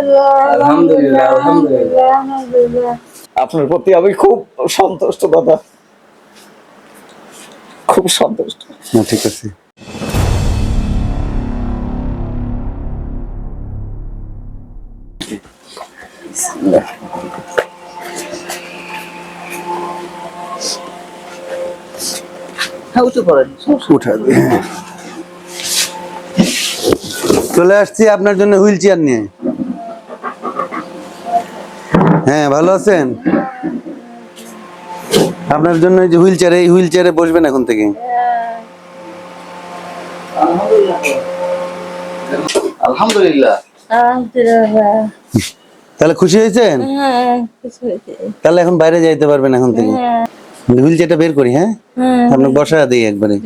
আলহামদুলিল্লাহ আলহামদুলিল্লাহ। আপনার প্রতি আমি খুব সন্তুষ্ট দাদা। খুব সন্তুষ্ট। না ঠিক আছে। হ্যাঁ দে। চলে আসছি আপনার জন্য হুইল চেয়ার নিয়ে। হ্যাঁ ভালো আছেন? আপনার জন্য এই যে হুইল চেয়ার এই হুইল চেয়ারে বসবেন এখন থেকে। আলহামদুলিল্লাহ। আলহামদুলিল্লাহ। তাহলে খুশি হয়েছেন? হ্যাঁ তাহলে এখন বাইরে যাইতে পারবেন এখন থেকে। হ্যাঁ। হুইল চেয়ারটা বের করি হ্যাঁ? হ্যাঁ। আপনাকে বসা দিই একবারে।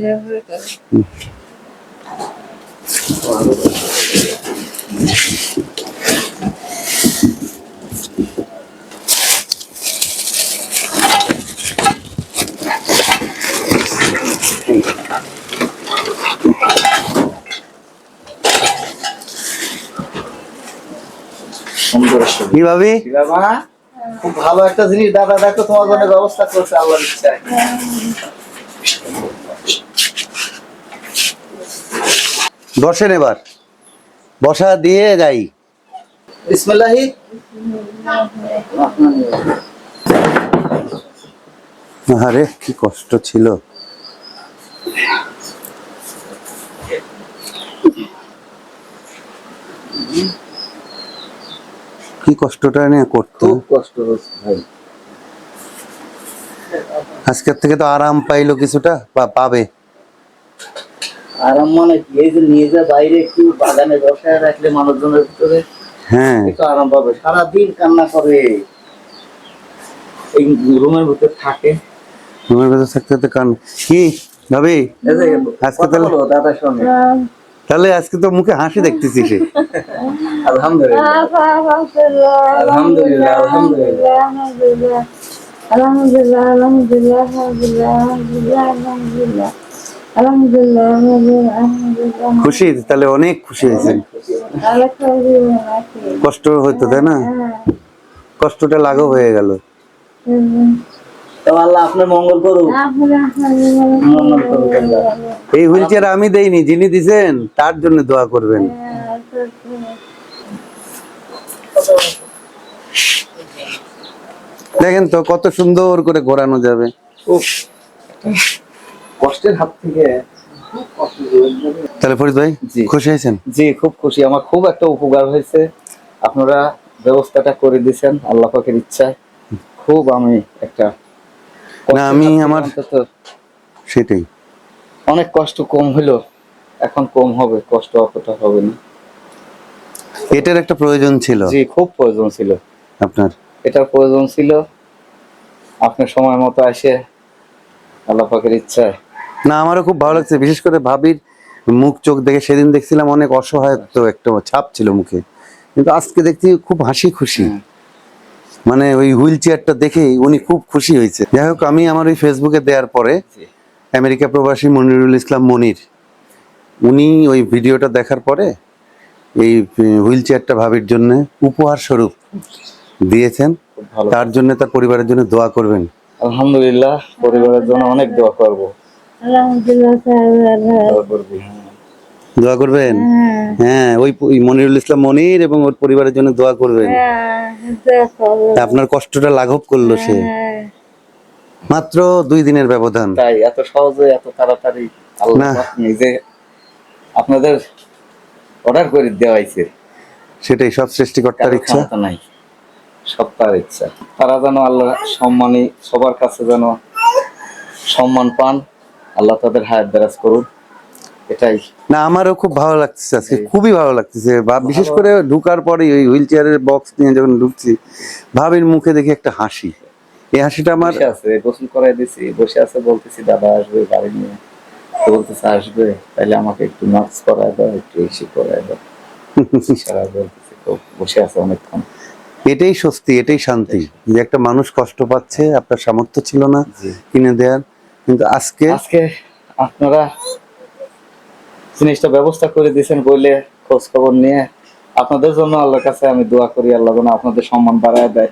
কি ভাবি? খুব ভালো একটা জিনিস। দাদা দেখো তোমার জন্য ব্যবস্থা করছে আল্লাহর ইচ্ছায়। বসেন এবার। বসা দিয়ে যাই। বিসমিল্লাহি। আরে কি কষ্ট ছিল। কি কষ্টটা নিয়ে করতো? কষ্ট ভাই। আজকের থেকে তো আরাম পাইলো কিছুটা বা পাবে। আরাম মানে কি? এই যে নিয়ে যা বাইরে একটু বাগানে বসায় রাখলে মানুষজনের ভিতরে হ্যাঁ। একটু আরাম পাবে। সারাদিন কান্না করে। এই রুমের ভিতরে থাকে। তোমার কাছে থাকতে থাকতে কান কি? ভাবি আজকে তাহলে- দাদার সঙ্গে। তাহলে আজকে তো মুখে হাসি দেখতেছি সে। খুশি? তাহলে অনেক খুশি হয়েছে। কষ্ট হইতো তাই না? কষ্টটা লাঘব হয়ে গেল। তো আল্লাহ আপনার মঙ্গল করুক। মঙ্গল করুক এই হুইল চেয়ার আমি দেইনি যিনি দিছেন তার জন্য দোয়া করবেন। দেখেন তো কত সুন্দর করে ঘোরানো যাবে। কষ্টের হাত থেকে তাহলে ফরিদ ভাই জি। খুশি হয়েছেন? জি খুব খুশি। আমার খুব একটা উপকার হয়েছে। আপনারা ব্যবস্থাটা করে দিয়েছেন আল্লাহ পাকের ইচ্ছায়। খুব আমি একটা না, আমি আমার- সেটাই। অনেক কষ্ট কম হলো এখন কম হবে কষ্ট অতটা হবে না। এটার একটা প্রয়োজন ছিল। জি খুব প্রয়োজন ছিল। আপনার? এটার প্রয়োজন ছিল আপনার সময় মতো এসে আল্লাহ পাকের ইচ্ছায়। না আমারও খুব ভালো লাগছে বিশেষ করে ভাবির মুখ চোখ দেখে সেদিন দেখছিলাম অনেক অসহায়ত্ব একটা ছাপ ছিল মুখে। কিন্তু আজকে দেখছি খুব হাসি খুশি। হুম। মানে ওই হুইল চেয়ারটা দেখে উনি খুব খুশি হয়েছে। যাই হোক আমি আমার ওই ফেসবুকে দেওয়ার পরে আমেরিকা প্রবাসী মনিরুল ইসলাম মনির উনি ওই ভিডিওটা দেখার পরে এই হুইল চেয়ারটা ভাবির জন্য উপহার স্বরূপ দিয়েছেন। তার জন্য তার পরিবারের জন্য দোয়া করবেন। আলহামদুলিল্লাহ পরিবারের জন্য অনেক দোয়া করব। আলহামদুলিল্লাহ দোয়া করবেন? হ্যাঁ ওই মনিরুল ইসলাম মনির এবং ওর পরিবারের জন্য দোয়া করবেন। আপনার কষ্টটা লাঘব করল সে। মাত্র দুই দিনের ব্যবধান। তাই এত সহজে এত তাড়াতাড়ি আল্লাহ নিজে আপনাদের অর্ডার করে দেওয়া হয়েছে। সেটাই সব সৃষ্টিকর্তার ইচ্ছা। নাই সব তার ইচ্ছা। তারা যেন আল্লাহ সম্মানী সবার কাছে যেন সম্মান পান আল্লাহ তাদের হায়াত দারাজ করুন এটাই। না আমারও খুব ভালো লাগতেছে আজকে খুবই ভালো লাগতেছে। বিশেষ করে ঢুকার পরে ওই হুইল চেয়ারের বক্স নিয়ে যখন ঢুকছি ভাবির মুখে দেখি একটা হাসি। এই হাসিটা আমার আছে গোসল করাই দিছি বসে আছে বলতেছি দাদা আসবে গাড়ি নিয়ে? তো বলতেছে আসবে। তাহলে আমাকে একটু মাস্ক করায় দাও একটু এসি করায় দাও। সারা বলতেছে তো বসে আছে অনেকক্ষণ। এটাই স্বস্তি এটাই শান্তি যে একটা মানুষ কষ্ট পাচ্ছে আপনার সামর্থ্য ছিল না কিনে দেওয়ার কিন্তু আজকে আজকে আপনারা জিনিসটা ব্যবস্থা করে দিয়েছেন বলে খোঁজ খবর নিয়ে। আপনাদের জন্য আল্লাহর কাছে আমি দোয়া করি আল্লাহ যেন আপনাদের সম্মান বাড়ায় দেয়।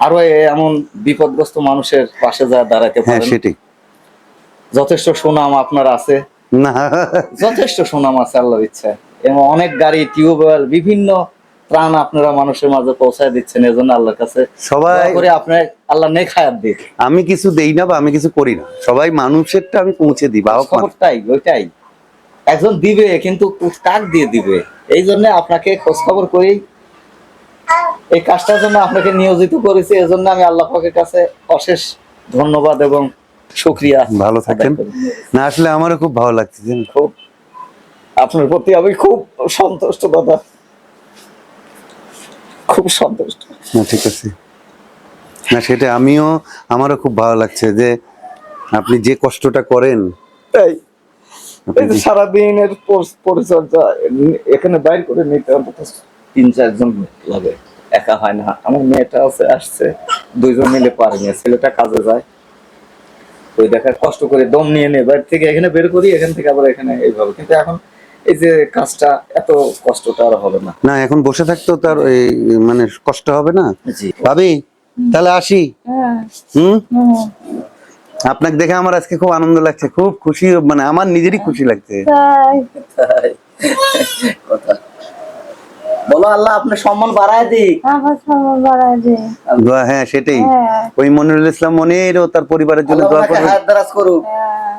আরও এমন বিপদগ্রস্ত মানুষের পাশে যা দাঁড়াতে হ্যাঁ পারেন। সেটাই। যথেষ্ট সুনাম আপনার আছে। না। যথেষ্ট সুনাম আছে আল্লাহর ইচ্ছা এবং অনেক গাড়ি টিউবওয়েল বিভিন্ন প্রাণ আপনারা মানুষের মাঝে পৌঁছায় দিচ্ছেন এজন্য আল্লাহর কাছে সবাই করে আপনার আল্লাহ নেক হায়াত দিক। আমি কিছু দেই না বা আমি কিছু করি না। সবাই মানুষেরটা আমি পৌঁছে দিই মানুষ। খবরটাই ওইটাই। একজন দিবে কিন্তু কাক দিয়ে দিবে? এই জন্য আপনাকে খোঁজ খবর করি। এই কাজটার জন্য আপনাকে নিয়োজিত করেছি এই জন্য আমি আল্লাহ পাকের কাছে অশেষ ধন্যবাদ এবং শুক্রিয়া ভালো থাকেন। না আসলে আমারও খুব ভালো লাগছে? খুব আপনার প্রতি আমি খুব সন্তুষ্ট দাদা। খুব সন্তুষ্ট। না ঠিক আছে। না সেটা আমিও আমারও খুব ভালো লাগছে যে আপনি যে কষ্টটা করেন এই এই যে সারাদিনের পর- পরিচর্যা এখানে বাইর করে নিতে অন্তত তিন চারজন লাগে। একা হয় না। আমার মেয়েটা আছে আসছে। দুইজন মিলে পারেনি ছেলেটা কাজে যায়। ওই দেখা কষ্ট করে দম নিয়ে নিয়ে। বাইরে থেকে এখানে বের করি এখান থেকে আবার এখানে এইভাবে। কিন্তু এখন এই যে কাজটা এত কষ্টটা আর হবে না। না এখন বসে থাকতেও তার এই মানে কষ্ট হবে না? জি। ভাবি তাহলে আসি। হ্যাঁ। হুম? হুম। আপনাকে দেখে আমার আজকে খুব আনন্দ লাগছে খুব খুশি মানে আমার নিজেরই খুশি লাগছে। তাই। তাই। কথা। বলো আল্লাহ আপনার সম্মান বাড়ায় দিক। আমার সময় বাড়ায় দে। দোয়া হ্যাঁ সেটাই। হ্যাঁ। ওই মনিরুল ইসলাম মনির ও তার পরিবারের জন্য দোয়া ওনাকে হায়াত দারাজ করুক। হ্যাঁ।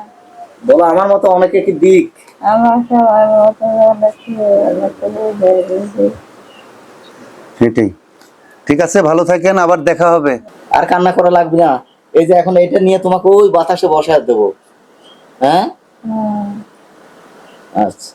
বলো আমার মতো অনেকে কি দিক? আমার সবার মতো অনেক সেটাই। ঠিক আছে ভালো থাকেন আবার দেখা হবে। আর কান্না করা লাগবে না। এই যে এখন এটা নিয়ে তোমাকে ওই বাতাসে বসায় দেবো। হ্যাঁ? আচ্ছা।